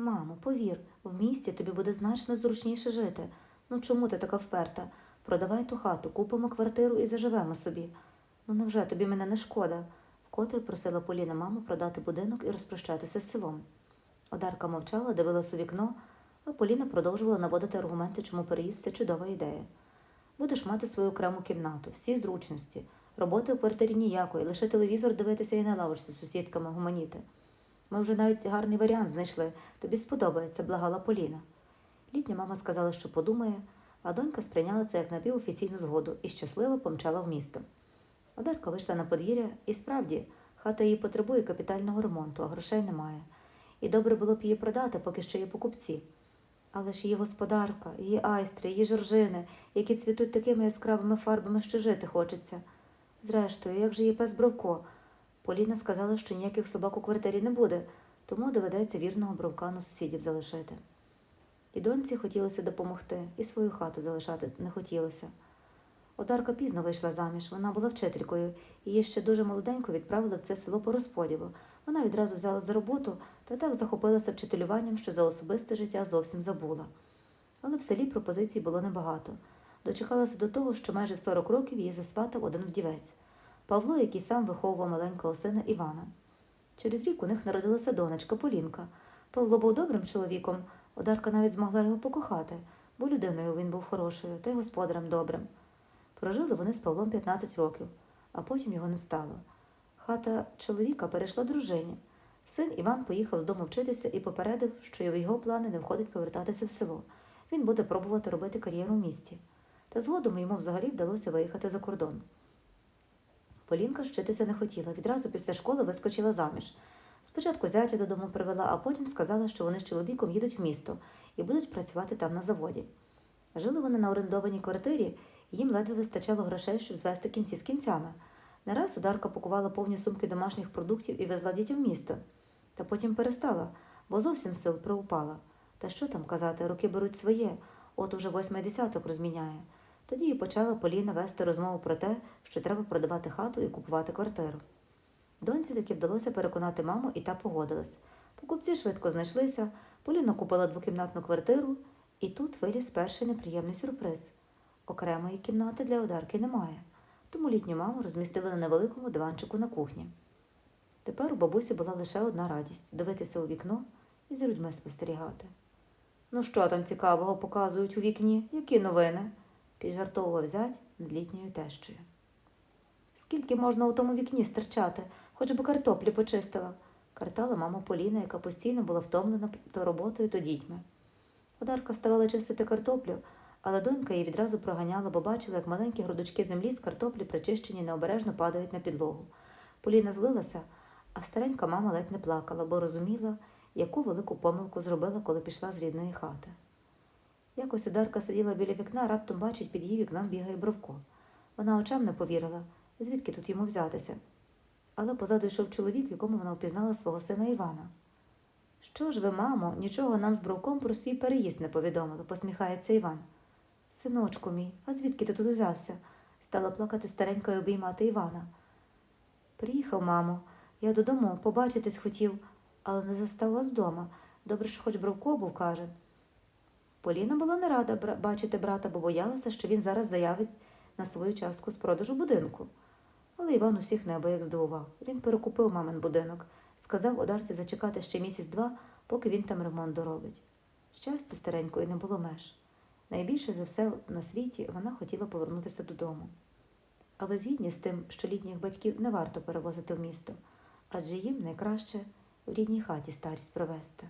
Мамо, повір, в місті тобі буде значно зручніше жити. Ну чому ти така вперта? Продавай ту хату, купимо квартиру і заживемо собі. Ну невже тобі мене не шкода? Вкотре просила Поліна маму продати будинок і розпрощатися з селом. Одарка мовчала, дивилась у вікно, а Поліна продовжувала наводити аргументи, чому переїзд це чудова ідея. Будеш мати свою окрему кімнату, всі зручності, роботи у квартирі ніякої, лише телевізор дивитися і на лавочці з сусідками гуманіти. Ми вже навіть гарний варіант знайшли. Тобі сподобається, благала Поліна. Літня мама сказала, що подумає, а донька сприйняла це як напівофіційну згоду і щасливо помчала в місто. Одарка вийшла на подвір'я, і справді, хата її потребує капітального ремонту, а грошей немає. І добре було б її продати, поки ще є покупці. Але ж її господарка, її айстри, її жоржини, які цвітуть такими яскравими фарбами, що жити хочеться. Зрештою, як же її пес Бровко? Поліна сказала, що ніяких собак у квартирі не буде, тому доведеться вірного бровка на сусідів залишити. І доньці хотілося допомогти, і свою хату залишати не хотілося. Одарка пізно вийшла заміж, вона була вчителькою, її ще дуже молоденько відправили в це село по розподілу. Вона відразу взяла за роботу та так захопилася вчителюванням, що за особисте життя зовсім забула. Але в селі пропозицій було небагато. Дочекалася до того, що майже в 40 років її засватав один вдівець Павло, який сам виховував маленького сина Івана. Через рік у них народилася донечка Полінка. Павло був добрим чоловіком, Одарка навіть змогла його покохати, бо людиною він був хорошою та й господарем добрим. Прожили вони з Павлом 15 років, а потім його не стало. Хата чоловіка перейшла дружині. Син Іван поїхав з дому вчитися і попередив, що в його плани не входить повертатися в село. Він буде пробувати робити кар'єру в місті. Та згодом йому взагалі вдалося виїхати за кордон. Полінка вчитися не хотіла, відразу після школи вискочила заміж. Спочатку зятя додому привела, а потім сказала, що вони з чоловіком їдуть в місто і будуть працювати там на заводі. Жили вони на орендованій квартирі, і їм ледве вистачало грошей, щоб звести кінці з кінцями. Не раз ударка пакувала повні сумки домашніх продуктів і везла дітям в місто. Та потім перестала, бо зовсім сил приупала. Та що там казати, роки беруть своє, от уже восьмий десяток розміняє. Тоді і почала Поліна вести розмову про те, що треба продавати хату і купувати квартиру. Доньці таки вдалося переконати маму, і та погодилась. Покупці швидко знайшлися, Поліна купила двокімнатну квартиру, і тут виліз перший неприємний сюрприз. Окремої кімнати для одарки немає, тому літню маму розмістили на невеликому диванчику на кухні. Тепер у бабусі була лише одна радість дивитися у вікно і за людьми спостерігати. Ну, що там цікавого показують у вікні? Які новини? Піджартовував зять над літньою тещою. Скільки можна у тому вікні стерчати, хоч би картоплі почистила, картала мама Поліна, яка постійно була втомлена то роботою, то дітьми. Одарка ставала чистити картоплю, але донька її відразу проганяла, бо бачила, як маленькі грудочки землі з картоплі причищені необережно падають на підлогу. Поліна злилася, а старенька мама ледь не плакала, бо розуміла, яку велику помилку зробила, коли пішла з рідної хати. Якось Одарка сиділа біля вікна, раптом бачить, під її вікном бігає Бровко. Вона очам не повірила, звідки тут йому взятися. Але позаду йшов чоловік, в якому вона впізнала свого сина Івана. Що ж ви, мамо, нічого нам з Бровком про свій переїзд не повідомили, посміхається Іван. Синочку мій, а звідки ти тут взявся? стала плакати старенька й обіймати Івана. Приїхав, мамо, я додому побачитись хотів, але не застав вас вдома. Добре, що хоч Бровко був, каже. Поліна була не рада бачити брата, бо боялася, що він зараз заявить на свою частку з продажу будинку. Але Іван усіх неабияк здивував. Він перекупив мамин будинок, сказав одарці зачекати ще місяць-два, поки він там ремонт доробить. Щастю старенької не було меж. Найбільше за все на світі вона хотіла повернутися додому. А ви згідні з тим, що літніх батьків не варто перевозити в місто, адже їм найкраще в рідній хаті старість провести.